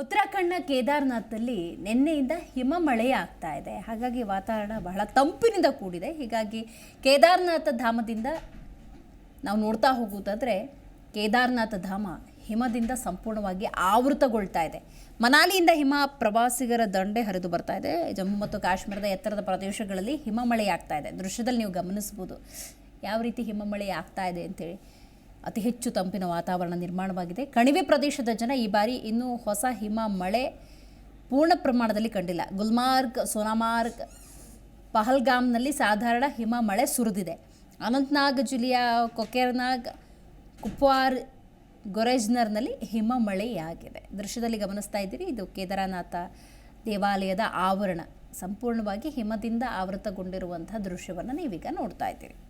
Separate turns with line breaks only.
ಉತ್ತರಾಖಂಡ್ನ ಕೇದಾರ್ನಾಥಲ್ಲಿ ನಿನ್ನೆಯಿಂದ ಹಿಮ ಇದೆ. ಹಾಗಾಗಿ ವಾತಾವರಣ ಬಹಳ ತಂಪಿನಿಂದ ಕೂಡಿದೆ. ಹೀಗಾಗಿ ಕೇದಾರ್ನಾಥ ಧಾಮದಿಂದ ನಾವು ನೋಡ್ತಾ ಹೋಗುವುದಾದರೆ ಕೇದಾರ್ನಾಥ ಧಾಮ ಹಿಮದಿಂದ ಸಂಪೂರ್ಣವಾಗಿ ಆವೃತಗೊಳ್ತಾ ಇದೆ. ಮನಾಲಿಯಿಂದ ಹಿಮ ಪ್ರವಾಸಿಗರ ದಂಡೆ ಹರಿದು ಬರ್ತಾ ಇದೆ. ಜಮ್ಮು ಮತ್ತು ಕಾಶ್ಮೀರದ ಎತ್ತರದ ಪ್ರದೇಶಗಳಲ್ಲಿ ಹಿಮ ಮಳೆ ಆಗ್ತಾ ಇದೆ. ದೃಶ್ಯದಲ್ಲಿ ನೀವು ಗಮನಿಸ್ಬೋದು ಯಾವ ರೀತಿ ಹಿಮ ಮಳೆ ಆಗ್ತಾ ಇದೆ ಅಂತೇಳಿ. ಅತಿ ಹೆಚ್ಚು ತಂಪಿನ ವಾತಾವರಣ ನಿರ್ಮಾಣವಾಗಿದೆ. ಕಣಿವೆ ಪ್ರದೇಶದ ಜನ ಈ ಬಾರಿ ಇನ್ನೂ ಹೊಸ ಹಿಮ, ಮಳೆ ಪೂರ್ಣ ಪ್ರಮಾಣದಲ್ಲಿ ಕಂಡಿಲ್ಲ. ಗುಲ್ಮಾರ್ಗ್, ಸೋನಾಮಾರ್ಗ್, ಪಹಲ್ಗಾಮ್ನಲ್ಲಿ ಸಾಧಾರಣ ಹಿಮ, ಮಳೆ ಸುರಿದಿದೆ. ಅನಂತ್ನಾಗ್ ಜಿಲ್ಲೆಯ ಕೊಕೇರ್ನಾಗ್, ಕುಪ್ವಾರ್, ಗೊರೆಜ್ನರ್ನಲ್ಲಿ ಹಿಮ, ಮಳೆಯಾಗಿದೆ. ದೃಶ್ಯದಲ್ಲಿ ಗಮನಿಸ್ತಾ ಇದ್ದೀರಿ, ಇದು ಕೇದಾರನಾಥ ದೇವಾಲಯದ ಆವರಣ. ಸಂಪೂರ್ಣವಾಗಿ ಹಿಮದಿಂದ ಆವೃತಗೊಂಡಿರುವಂತಹ ದೃಶ್ಯವನ್ನು ನೀವೀಗ ನೋಡ್ತಾ ಇದ್ದೀರಿ.